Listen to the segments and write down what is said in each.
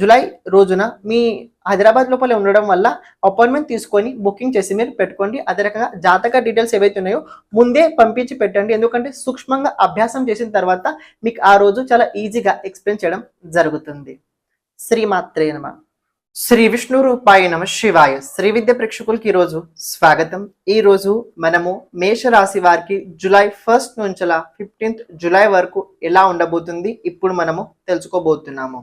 July రోజున మీ హైదరాబాద్ లోపల ఉండడం వల్ల అపాయింట్మెంట్ తీసుకొని బుకింగ్ చేసి మీరు పెట్టుకోండి. అదే రకంగా జాతక డీటెయిల్స్ ఏవైతే ఉన్నాయో ముందే పంపించి పెట్టండి. ఎందుకంటే సూక్ష్మంగా అభ్యాసం చేసిన తర్వాత మీకు ఆ రోజు చాలా ఈజీగా ఎక్స్ప్లెయిన్ చేయడం జరుగుతుంది. శ్రీమాత్రే నమ. శ్రీ విష్ణు రూపాయ నమ శివాయ. శ్రీ విద్య ప్రేక్షకులకి ఈరోజు స్వాగతం. ఈ రోజు మనము మేషరాశి వారికి జూలై ఫస్ట్ నుంచలా ఫిఫ్టీన్త్ జూలై వరకు ఎలా ఉండబోతుంది ఇప్పుడు మనము తెలుసుకోబోతున్నాము.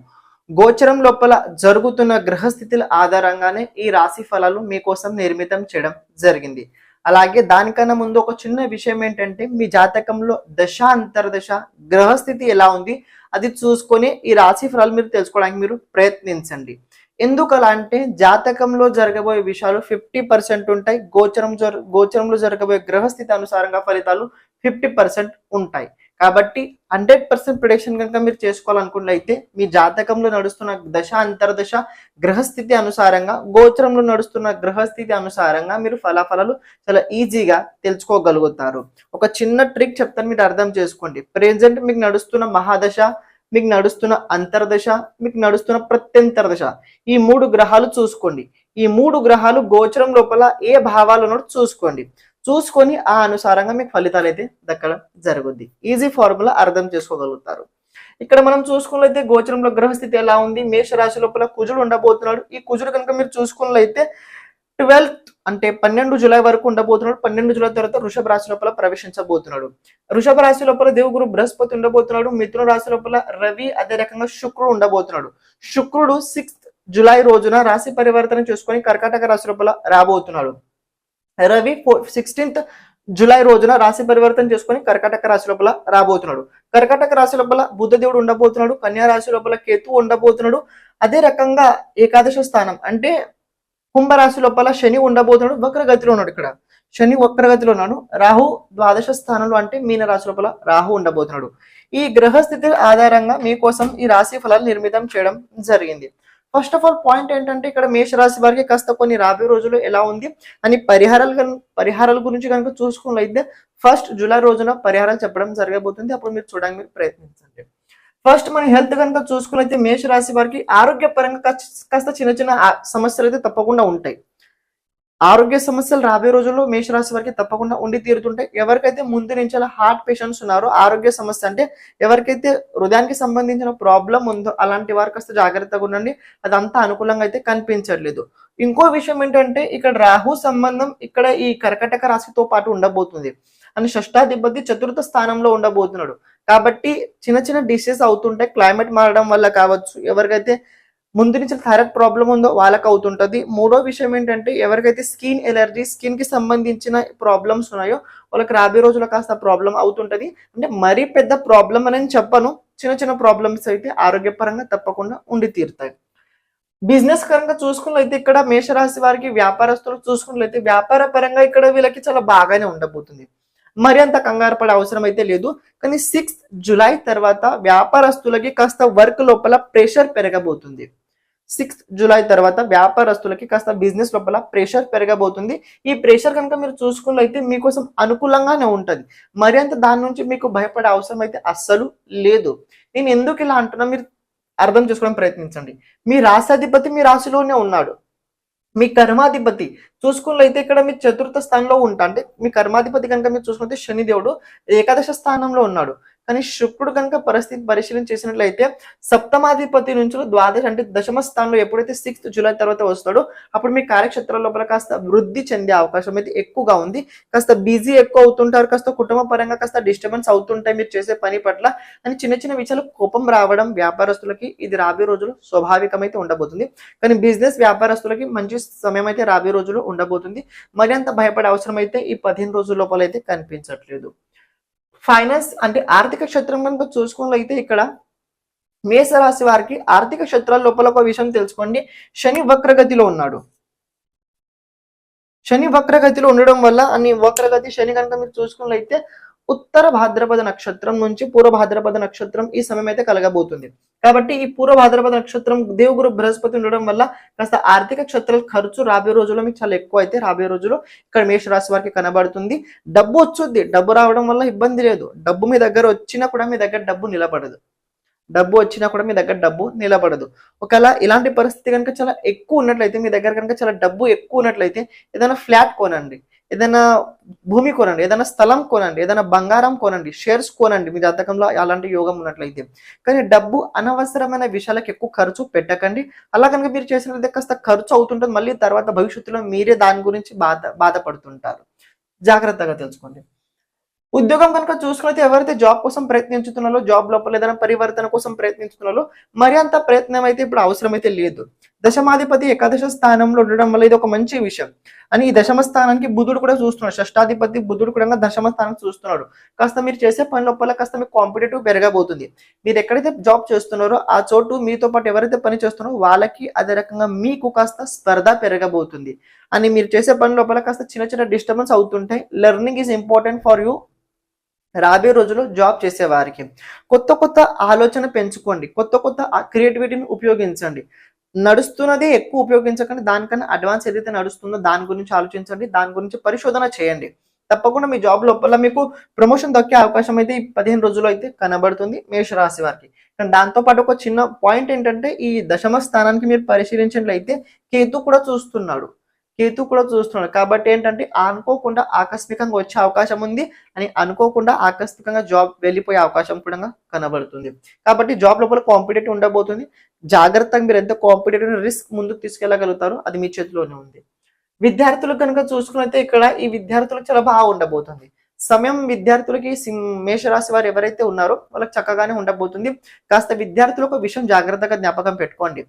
గోచరం లోపల జరుగుతున్న గ్రహస్థితుల ఆధారంగానే ఈ రాశి ఫలాలు మీకోసం నిర్మితం చేయడం జరిగింది. అలాగే దానికన్నా ముందు ఒక చిన్న విషయం ఏంటంటే మీ జాతకంలో దశ అంతర్దశ గ్రహస్థితి ఎలా ఉంది? అది చూసుకొని ఈ రాశి ఫలాలు మీరు తెలుసుకోవడానికి మీరు ప్రయత్నించండి. ఎందుకు అలా అంటే జాతకంలో జరగబోయే విషయాలు ఫిఫ్టీ పర్సెంట్ ఉంటాయి. గోచరం జర గోచరంలో జరగబోయే గ్రహస్థితి అనుసారంగా ఫలితాలు ఫిఫ్టీ పర్సెంట్ ఉంటాయి. కాబట్టి హండ్రెడ్ పర్సెంట్ ప్రొడిక్షన్ కనుక మీరు చేసుకోవాలనుకున్నట్లయితే మీ జాతకంలో నడుస్తున్న దశ అంతర్దశ గ్రహస్థితి అనుసారంగా గోచరంలో నడుస్తున్న గ్రహస్థితి అనుసారంగా మీరు ఫలాఫలాలు చాలా ఈజీగా తెలుసుకోగలుగుతారు. ఒక చిన్న ట్రిక్ చెప్తాను మీరు అర్థం చేసుకోండి. ప్రెజెంట్ మీకు నడుస్తున్న మహాదశ మీకు నడుస్తున్న అంతర్దశ మీకు నడుస్తున్న ప్రత్యంతర దశ ఈ మూడు గ్రహాలు చూసుకోండి. ఈ మూడు గ్రహాలు గోచరం లోపల ఏ భావాలు ఉన్నాడో చూసుకోండి. చూసుకొని ఆ అనుసారంగా మీకు ఫలితాలు అయితే దక్కడం జరుగుద్ది. ఈజీ ఫార్ములా అర్థం చేసుకోగలుగుతారు. ఇక్కడ మనం చూసుకున్నట్లయితే గోచరంలో గ్రహస్థితి ఎలా ఉంది? మేష రాశి లోపల కుజుడు ఉండబోతున్నాడు. ఈ కుజుడు కనుక మీరు చూసుకున్నట్లయితే ట్వెల్త్ అంటే పన్నెండు జూలై వరకు ఉండబోతున్నాడు. పన్నెండు జూలై తర్వాత వృషభ రాశి లోపల ప్రవేశించబోతున్నాడు. వృషభ రాశి లోపల దేవుగురు బృహస్పతి ఉండబోతున్నాడు. మిథున రాశి లోపల రవి అదే రకంగా శుక్రుడు ఉండబోతున్నాడు. శుక్రుడు సిక్స్త్ జూలై రోజున రాశి పరివర్తన చేసుకొని కర్కాటక రాశి లోపల రాబోతున్నాడు. రవి సిక్స్టీన్త్ జులై రోజున రాశి పరివర్తన చేసుకొని కర్కటక రాశి లోపల రాబోతున్నాడు. కర్కటక రాశి లోపల బుద్ధ దేవుడు ఉండబోతున్నాడు కన్యా రాశి లోపల కేతు ఉండబోతున్నాడు. అదే రకంగా ఏకాదశ స్థానం అంటే కుంభరాశి లోపల శని ఉండబోతున్నాడు వక్రగతిలో ఉన్నాడు ఇక్కడ. శని వక్రగతిలో ఉన్నాడు. రాహు ద్వాదశ స్థానంలో అంటే మీన రాశి లోపల రాహు ఉండబోతున్నాడు. ఈ గ్రహస్థితి ఆధారంగా మీకోసం ఈ రాశి ఫలాలు నిర్మితం చేయడం జరిగింది. ఫస్ట్ ఆఫ్ ఆల్ పాయింట్ ఏంటంటే ఇక్కడ మేషరాశి వారికి కాస్త కొన్ని రాబోయే రోజులు ఎలా ఉంది అని పరిహారాలు పరిహారాల గురించి కనుక చూసుకున్నట్లయితే ఫస్ట్ జూలై రోజున పరిహారాలు చెప్పడం జరగబోతుంది. అప్పుడు మీరు చూడడానికి మీరు ప్రయత్నించండి. ఫస్ట్ మన హెల్త్ కనుక చూసుకున్నైతే మేష రాశి వారికి ఆరోగ్యపరంగా కాస్త- కాస్త చిన్న చిన్న సమస్యలు అయితే తప్పకుండా ఉంటాయి. ఆరోగ్య సమస్యలు రాబోయే రోజుల్లో మేషరాశి వారికి తప్పకుండా ఉండి తీరుతుంటాయి. ఎవరికైతే ముందు నుంచి అలా హార్ట్ పేషెంట్స్ ఉన్నారో ఆరోగ్య సమస్య అంటే ఎవరికైతే హృదయానికి సంబంధించిన ప్రాబ్లం ఉందో అలాంటి వారు కాస్త జాగ్రత్తగా ఉండండి. అదంతా అనుకూలంగా అయితే కనిపించట్లేదు. ఇంకో విషయం ఏంటంటే ఇక్కడ రాహు సంబంధం ఇక్కడ ఈ కర్కటక రాశితో పాటు ఉండబోతుంది. అని షష్టాధిపతి చతుర్థ స్థానంలో ఉండబోతున్నాడు. కాబట్టి చిన్న చిన్న డిసీజ్ అవుతుంటాయి. క్లైమేట్ మారడం వల్ల కావచ్చు. ఎవరికైతే ముందు నుంచి థైరాయిడ్ ప్రాబ్లం ఉందో వాళ్ళకి అవుతుంటది. మూడో విషయం ఏంటంటే ఎవరికైతే స్కిన్ ఎలర్జీ స్కిన్కి సంబంధించిన ప్రాబ్లమ్స్ ఉన్నాయో వాళ్ళకి రాబోయే రోజుల్లో కాస్త ప్రాబ్లం అవుతుంటది. అంటే మరీ పెద్ద ప్రాబ్లం అని చెప్పను. చిన్న చిన్న ప్రాబ్లమ్స్ అయితే ఆరోగ్యపరంగా తప్పకుండా ఉండి తీరుతాయి. బిజినెస్ కనుక చూసుకున్నట్లయితే ఇక్కడ మేషరాశి వారికి వ్యాపారస్తులు చూసుకున్నట్లయితే వ్యాపార పరంగా ఇక్కడ వీళ్ళకి చాలా బాగానే ఉండబోతుంది. మరి అంత కంగారు పడే అవసరం అయితే లేదు. కానీ సిక్స్త్ జులై తర్వాత వ్యాపారస్తులకి కాస్త వర్క్ లోపల ప్రెషర్ పెరగబోతుంది. సిక్స్త్ జూలై తర్వాత వ్యాపారస్తులకి కాస్త బిజినెస్ లోపల ప్రెషర్ పెరగబోతుంది. ఈ ప్రెషర్ కనుక మీరు చూసుకున్నట్లయితే మీకోసం అనుకూలంగానే ఉంటుంది. మరి అంత దాని నుంచి మీకు భయపడే అవసరం అయితే అస్సలు లేదు. నేను ఎందుకు ఇలా అంటున్నా మీరు అర్థం చేసుకోవడం ప్రయత్నించండి. మీ రాశాధిపతి మీ రాశిలోనే ఉన్నాడు. మీ కర్మాధిపతి చూసుకున్నట్లయితే ఇక్కడ మీ చతుర్థ స్థానంలో ఉంటా. అంటే మీ కర్మాధిపతి కనుక మీరు చూసుకుంటే శనిదేవుడు ఏకాదశ స్థానంలో ఉన్నాడు. కానీ శుక్రుడు కనుక పరిస్థితి పరిశీలన చేసినట్లయితే సప్తమాధిపతి నుంచి ద్వాదశ అంటే దశమ స్థానంలో ఎప్పుడైతే సిక్స్త్ జూలై తర్వాత వస్తాడో అప్పుడు మీ కార్యక్షేత్రం లోపల కాస్త వృద్ధి చెందే అవకాశం అయితే ఎక్కువగా ఉంది. కాస్త బిజీ ఎక్కువ అవుతుంటారు కాస్త కుటుంబ పరంగా కాస్త డిస్టర్బెన్స్ అవుతుంటాయి మీరు చేసే పని పట్ల. అని చిన్న చిన్న విషయాలు కోపం రావడం వ్యాపారస్తులకి ఇది రాబోయే రోజులు స్వాభావికమైతే ఉండబోతుంది. కానీ బిజినెస్ వ్యాపారస్తులకి మంచి సమయం అయితే రాబోయే రోజులు ఉండబోతుంది. మరి అంత భయపడే అవసరం అయితే ఈ పదిహేను రోజుల లోపల అయితే కనిపించట్లేదు. ఫైనాన్స్ అంటే ఆర్థిక క్షేత్రం కనుక చూసుకున్నట్లయితే ఇక్కడ మేషరాశి వారికి ఆర్థిక క్షేత్రాల లోపల ఒక విషయం తెలుసుకోండి. శని వక్రగతిలో ఉన్నాడు. శని వక్రగతిలో ఉండడం వల్ల అని వక్రగతి శని కనుక మీరు చూసుకున్నట్లయితే ఉత్తర భాద్రపద నక్షత్రం నుంచి పూర్వ భాద్రపద నక్షత్రం ఈ సమయం అయితే కలగబోతుంది. కాబట్టి ఈ పూర్వ భాద్రపద నక్షత్రం దేవుగురు బృహస్పతి ఉండడం వల్ల కాస్త ఆర్థిక క్షేత్రాల ఖర్చు రాబోయే రోజుల్లో మీకు చాలా ఎక్కువ అయితే రాబోయే రోజుల్లో ఇక్కడ మేషరాశి వారికి కనబడుతుంది. డబ్బు వచ్చుద్ది. డబ్బు రావడం వల్ల ఇబ్బంది లేదు. డబ్బు మీ దగ్గర వచ్చినా కూడా మీ దగ్గర డబ్బు నిలబడదు. డబ్బు వచ్చినా కూడా మీ దగ్గర డబ్బు నిలబడదు. ఒకవేళ ఇలాంటి పరిస్థితి కనుక చాలా ఎక్కువ ఉన్నట్లయితే మీ దగ్గర కనుక చాలా డబ్బు ఎక్కువ ఉన్నట్లయితే ఏదైనా ఫ్లాట్ కొనండి. ఏదైనా భూమి కొనండి ఏదైనా స్థలం కొనండి ఏదైనా బంగారం కొనండి షేర్స్ కొనండి. మీ జాతకంలో అలాంటి యోగం ఉన్నట్లయితే. కానీ డబ్బు అనవసరమైన విషయాలకు ఎక్కువ ఖర్చు పెట్టకండి. అలా కనుక మీరు చేసినట్లయితే కాస్త ఖర్చు అవుతుంటుంది. మళ్ళీ తర్వాత భవిష్యత్తులో మీరే దాని గురించి బాధ బాధపడుతుంటారు. జాగ్రత్తగా తెలుసుకోండి. ఉద్యోగం కనుక చూసుకున్నైతే ఎవరైతే జాబ్ కోసం ప్రయత్నించుతున్నారో జాబ్ లోపల ఏదైనా పరివర్తన కోసం ప్రయత్నించుతున్నారో మరి అంత ప్రయత్నం అయితే ఇప్పుడు అవసరం అయితే లేదు. దశమాధిపతి ఏకాదశ స్థానంలో ఉండడం వల్ల ఇది ఒక మంచి విషయం. అని ఈ దశమ స్థానానికి బుధుడు కూడా చూస్తున్నాడు. షష్టాధిపతి బుధుడు కూడా దశమ స్థానం చూస్తున్నాడు. కాస్త మీరు చేసే పని లోపల కాస్త మీకు కాంపిటేటివ్ పెరగబోతుంది. మీరు ఎక్కడైతే జాబ్ చేస్తున్నారో ఆ చోటు మీతో పాటు ఎవరైతే పని చేస్తున్నారో వాళ్ళకి అదే రకంగా మీకు కాస్త స్పర్ధ పెరగబోతుంది. అని మీరు చేసే పని లోపల కాస్త చిన్న చిన్న డిస్టర్బెన్స్ అవుతుంటాయి. Learning is important for you. రాబోయే రోజుల్లో జాబ్ చేసే వారికి కొత్త కొత్త ఆలోచన పెంచుకోండి. కొత్త కొత్త క్రియేటివిటీని ఉపయోగించండి. నడుస్తున్నదే ఎక్కువ ఉపయోగించకండి. దానికన్నా అడ్వాన్స్ ఏదైతే నడుస్తుందో దాని గురించి ఆలోచించండి. దాని గురించి పరిశోధన చేయండి. తప్పకుండా మీ జాబ్ లోపల మీకు ప్రమోషన్ దక్కే అవకాశం అయితే ఈ పదిహేను రోజుల్లో అయితే కనబడుతుంది మేషరాశి వారికి. కానీ దాంతో పాటు ఒక చిన్న పాయింట్ ఏంటంటే ఈ దశమ స్థానానికి మీరు పరిశీలించినట్లయితే కేతు కూడా చూస్తున్నాడు. కేతు కూడా చూస్తున్నాడు. కాబట్టి ఏంటంటే అనుకోకుండా ఆకస్మికంగా వచ్చే అవకాశం ఉంది అని అనుకోకుండా ఆకస్మికంగా జాబ్ వెళ్ళిపోయే అవకాశం కూడా కనబడుతుంది. కాబట్టి జాబ్ లోపల కాంపిటేటివ్ ఉండబోతుంది. జాగ్రత్తగా మీరు ఎంత కాంపిటేటివ్ రిస్క్ ముందుకు తీసుకెళ్ళగలుగుతారో అది మీ చేతిలోనే ఉంది. విద్యార్థులు కనుక చూసుకున్నైతే ఇక్కడ ఈ విద్యార్థులకు చాలా బాగా ఉండబోతుంది. సమయం విద్యార్థులకి మేషరాశి వారు ఎవరైతే ఉన్నారో వాళ్ళకి చక్కగానే ఉండబోతుంది. కాస్త విద్యార్థులకు ఒక విషయం జాగ్రత్తగా జ్ఞాపకం పెట్టుకోండి.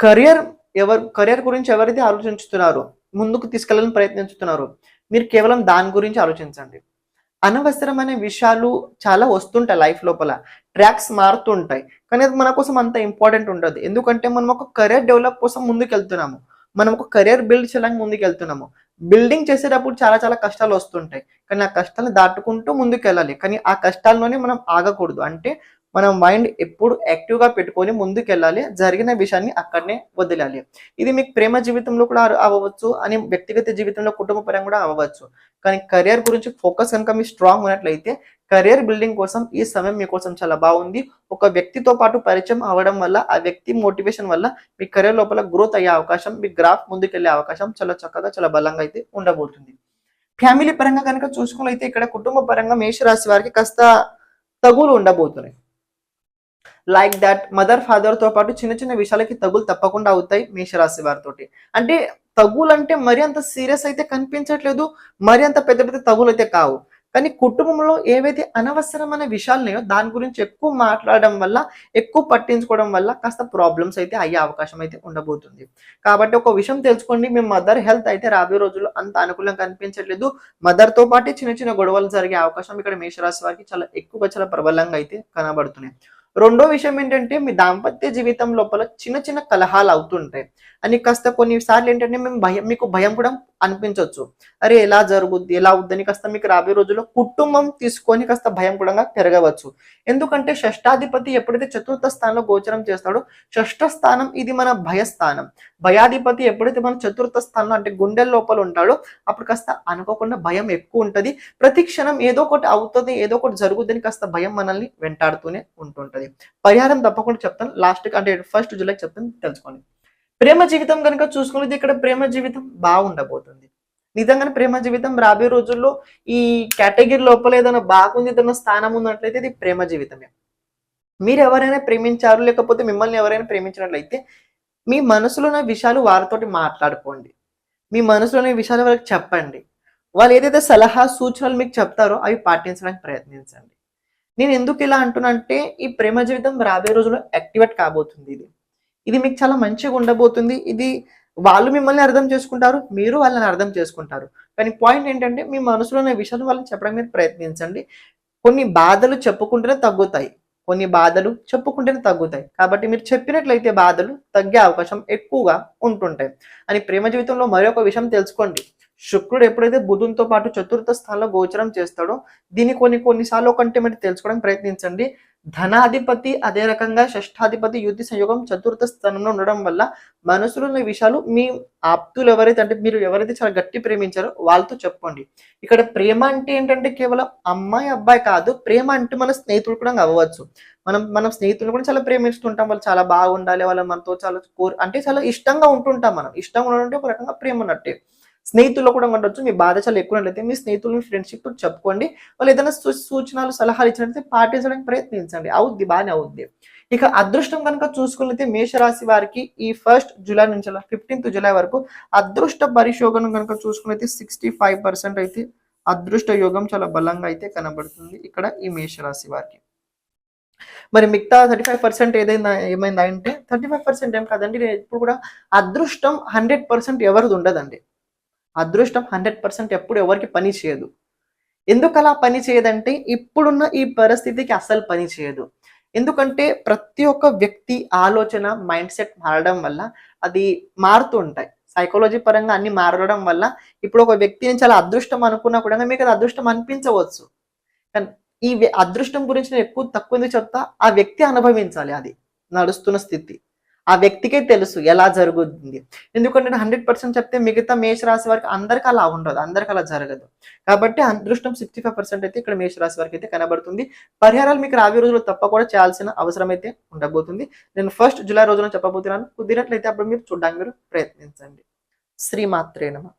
కెరియర్ ఎవరు కెరియర్ గురించి ఎవరైతే ఆలోచించుతున్నారో ముందుకు తీసుకెళ్ళాలని ప్రయత్నించుతున్నారో మీరు కేవలం దాని గురించి ఆలోచించండి. అనవసరమైన విషయాలు చాలా వస్తుంటాయి లైఫ్ లోపల. ట్రాక్స్ మారుతుంటాయి. కానీ అది మన కోసం అంత ఇంపార్టెంట్ ఉండదు. ఎందుకంటే మనం ఒక కెరియర్ డెవలప్ కోసం ముందుకు వెళ్తున్నాము మనం ఒక కెరీర్ బిల్డ్ చేయడానికి ముందుకు వెళ్తున్నాము బిల్డింగ్ చేసేటప్పుడు చాలా చాలా కష్టాలు వస్తుంటాయి. కానీ ఆ కష్టాలను దాటుకుంటూ ముందుకు వెళ్ళాలి కానీ ఆ కష్టాల్లోనే మనం ఆగకూడదు. అంటే మనం మైండ్ ఎప్పుడు యాక్టివ్గా పెట్టుకొని ముందుకు వెళ్ళాలి జరిగిన విషయాన్ని అక్కడనే వదిలాలి. ఇది మీకు ప్రేమ జీవితంలో కూడా అవ్వచ్చు అని వ్యక్తిగత జీవితంలో కుటుంబ పరంగా కూడా అవ్వచ్చు. కానీ కెరియర్ గురించి ఫోకస్ కనుక మీ స్ట్రాంగ్ ఉన్నట్లయితే కెరియర్ బిల్డింగ్ కోసం ఈ సమయం మీకోసం చాలా బాగుంది. ఒక వ్యక్తితో పాటు పరిచయం అవ్వడం వల్ల ఆ వ్యక్తి మోటివేషన్ వల్ల మీ కెరియర్ లోపల గ్రోత్ అయ్యే అవకాశం మీ గ్రాఫ్ ముందుకెళ్ళే అవకాశం చాలా చక్కగా చాలా బలంగా అయితే ఉండబోతుంది. ఫ్యామిలీ పరంగా కనుక చూసుకున్నట్లయితే ఇక్కడ కుటుంబ పరంగా మేషరాశి వారికి కాస్త తగులు ఉండబోతున్నాయి. లైక్ దట్ మదర్ ఫాదర్తో పాటు చిన్న చిన్న విషయాలకి తగులు తప్పకుండా అవుతాయి మేషరాశి వారితోటి. అంటే తగులు అంటే మరి అంత సీరియస్ అయితే కనిపించట్లేదు మరి అంత పెద్ద పెద్ద తగులు అయితే కావు. కానీ కుటుంబంలో ఏవైతే అనవసరమైన విషయాలు ఉన్నాయో దాని గురించి ఎక్కువ మాట్లాడడం వల్ల ఎక్కువ పట్టించుకోవడం వల్ల కాస్త ప్రాబ్లమ్స్ అయితే అయ్యే అవకాశం అయితే ఉండబోతుంది. కాబట్టి ఒక విషయం తెలుసుకోండి మీ మదర్ హెల్త్ అయితే రాబోయే రోజుల్లో అంత అనుకూలంగా కనిపించట్లేదు. మదర్తో పాటు చిన్న చిన్న గొడవలు జరిగే అవకాశం ఇక్కడ మేషరాశి వారికి చాలా ఎక్కువగా చాలా ప్రబలంగా అయితే కనబడుతున్నాయి. రెండో విషయం ఏంటంటే మీ దాంపత్య జీవితం లోపల చిన్న చిన్న కలహాలు అవుతుంటాయి. అని కాస్త కొన్నిసార్లు ఏంటంటే మేము భయం మీకు భయం కూడా అనిపించవచ్చు అరే ఎలా జరుగుద్ది? ఎలా అవుద్దని కాస్త మీకు రాబోయే రోజుల్లో కుటుంబం తీసుకొని కాస్త భయం కూడా పెరగవచ్చు. ఎందుకంటే షష్టాధిపతి ఎప్పుడైతే చతుర్థ స్థానంలో గోచరం చేస్తాడో షష్ఠ స్థానం ఇది మన భయస్థానం. భయాధిపతి ఎప్పుడైతే మన చతుర్థ స్థానంలో అంటే గుండెల లోపల ఉంటాడో అప్పుడు కాస్త అనుకోకుండా భయం ఎక్కువ ఉంటది. ప్రతి క్షణం ఏదో ఒకటి అవుతుంది ఏదో ఒకటి జరుగుద్దని కాస్త భయం మనల్ని వెంటాడుతూనే ఉంటుంటది. పరిహారం తప్పకుండా చెప్తాను. లాస్ట్ అంటే ఫస్ట్ జూలై చెప్తాను. తెలుసుకోండి. ప్రేమ జీవితం కనుక చూసుకునేది ఇక్కడ ప్రేమ జీవితం బాగుండబోతుంది. నిజంగానే ప్రేమ జీవితం రాబోయే రోజుల్లో ఈ కేటగిరీ లోపల ఏదైనా బాగుంది ఏదైనా స్థానం ఉన్నట్లయితే ఇది ప్రేమ జీవితమే. మీరు ఎవరైనా ప్రేమించారు లేకపోతే మిమ్మల్ని ఎవరైనా ప్రేమించినట్లయితే మీ మనసులో ఉన్న విషయాలు వారితోటి మాట్లాడుకోండి. మీ మనసులోని విషయాలు వాళ్ళకి చెప్పండి. వాళ్ళు ఏదైతే సలహా సూచనలు మీకు చెప్తారో అవి పాటించడానికి ప్రయత్నించండి. నేను ఎందుకు ఇలా అంటున్నంటే ఈ ప్రేమ జీవితం రాబోయే రోజుల్లో యాక్టివేట్ కాబోతుంది ఇది. ఇది మీకు చాలా మంచిగా ఉండబోతుంది. ఇది వాళ్ళు మిమ్మల్ని అర్థం చేసుకుంటారు మీరు వాళ్ళని అర్థం చేసుకుంటారు. కానీ పాయింట్ ఏంటంటే మీ మనసులో ఉన్న విషయాలు వాళ్ళని చెప్పడం మీరు ప్రయత్నించండి. కొన్ని బాధలు చెప్పుకుంటేనే తగ్గుతాయి. కొన్ని బాధలు చెప్పుకుంటేనే తగ్గుతాయి. కాబట్టి మీరు చెప్పినట్లయితే బాధలు తగ్గే అవకాశం ఎక్కువగా ఉంటుంటాయి. అని ప్రేమ జీవితంలో మరొక విషయం తెలుసుకోండి. శుక్రుడు ఎప్పుడైతే బుధునితో పాటు చతుర్థ స్థానంలో గోచరం చేస్తాడో దీన్ని కొన్ని కొన్నిసార్లు కంటే మీరు తెలుసుకోవడానికి ప్రయత్నించండి. ధనాధిపతి అదే రకంగా షష్ఠాధిపతి యుద్ధి సంయోగం చతుర్థ స్థానంలో ఉండడం వల్ల మనసులో ఉన్న విషయాలు మీ ఆప్తులు ఎవరైతే అంటే మీరు ఎవరైతే చాలా గట్టి ప్రేమించారో వాళ్ళతో చెప్పండి ఇక్కడ ప్రేమ అంటే ఏంటంటే కేవలం అమ్మాయి అబ్బాయి కాదు ప్రేమ అంటే మన స్నేహితులు కూడా అవ్వచ్చు. మనం మనం స్నేహితులు కూడా చాలా ప్రేమిస్తుంటాం వాళ్ళు చాలా బాగుండాలి వాళ్ళు మనతో చాలా కోరు అంటే చాలా ఇష్టంగా ఉంటుంటాం మనం. ఇష్టంగా ఉండడం అంటే ఒక రకంగా ప్రేమ ఉన్నట్టే. స్నేహితుల్లో కూడా ఉండొచ్చు మీ బాధ చాలా ఎక్కువ మీ స్నేహితులు మీ ఫ్రెండ్షిప్ చెప్పుకోండి. వాళ్ళు ఏదైనా సూచనలు సలహాలు ఇచ్చినట్లయితే పాటించడానికి ప్రయత్నించండి. అవుద్ది బాగానే అవుద్ది. ఇక అదృష్టం కనుక చూసుకున్నైతే మేషరాశి వారికి ఈ ఫస్ట్ జూలై నుంచి ఫిఫ్టీన్త్ జూలై వరకు అదృష్ట పరిశోధన కనుక చూసుకున్నైతే సిక్స్టీ ఫైవ్ పర్సెంట్ అయితే అదృష్ట యోగం చాలా బలంగా అయితే కనబడుతుంది ఇక్కడ ఈ మేషరాశి వారికి. మరి మిగతా థర్టీ ఫైవ్ పర్సెంట్ ఏదైనా ఏమైందా అంటే థర్టీ ఫైవ్ పర్సెంట్ ఏం కాదండి నేను ఇప్పుడు కూడా అదృష్టం హండ్రెడ్ పర్సెంట్ ఎవరిది ఉండదండి. అదృష్టం హండ్రెడ్ పర్సెంట్ ఎప్పుడు ఎవరికి పని చేయదు. ఎందుకు అలా పని చేయదంటే ఇప్పుడున్న ఈ పరిస్థితికి అసలు పని చేయదు. ఎందుకంటే ప్రతి ఒక్క వ్యక్తి ఆలోచన మైండ్ సెట్ మారడం వల్ల అది మారుతూ ఉంటాయి. సైకాలజీ పరంగా అన్ని మారడం వల్ల ఇప్పుడు ఒక వ్యక్తిని చాలా అదృష్టం అనుకున్నా కూడా మీకు అది అదృష్టం అనిపించవచ్చు. కానీ ఈ వ్య- అదృష్టం గురించి నేను ఎక్కువ తక్కువ ఎందుకు చెప్తా? ఆ వ్యక్తి అనుభవించాలి అది నడుస్తున్న స్థితి. ఆ వ్యక్తికే తెలుసు ఎలా జరుగుతుంది. ఎందుకంటే నేను హండ్రెడ్ పర్సెంట్ చెప్తే మిగతా మేషరాశి వారికి అందరికీ అలా ఉండదు అందరికీ అలా జరగదు. కాబట్టి అదృష్టం సిక్స్టీ ఫైవ్ పర్సెంట్ అయితే ఇక్కడ మేషరాశి వారికి అయితే కనబడుతుంది. పరిహారాలు మీకు రాబోయే రోజుల్లో తప్పకుండా చేయాల్సిన అవసరం అయితే ఉండబోతుంది. నేను ఫస్ట్ జూలై రోజున చెప్పబోతున్నాను. కుదిరినట్లయితే అప్పుడు మీరు చూడడానికి మీరు ప్రయత్నించండి. శ్రీమాత్రేనమా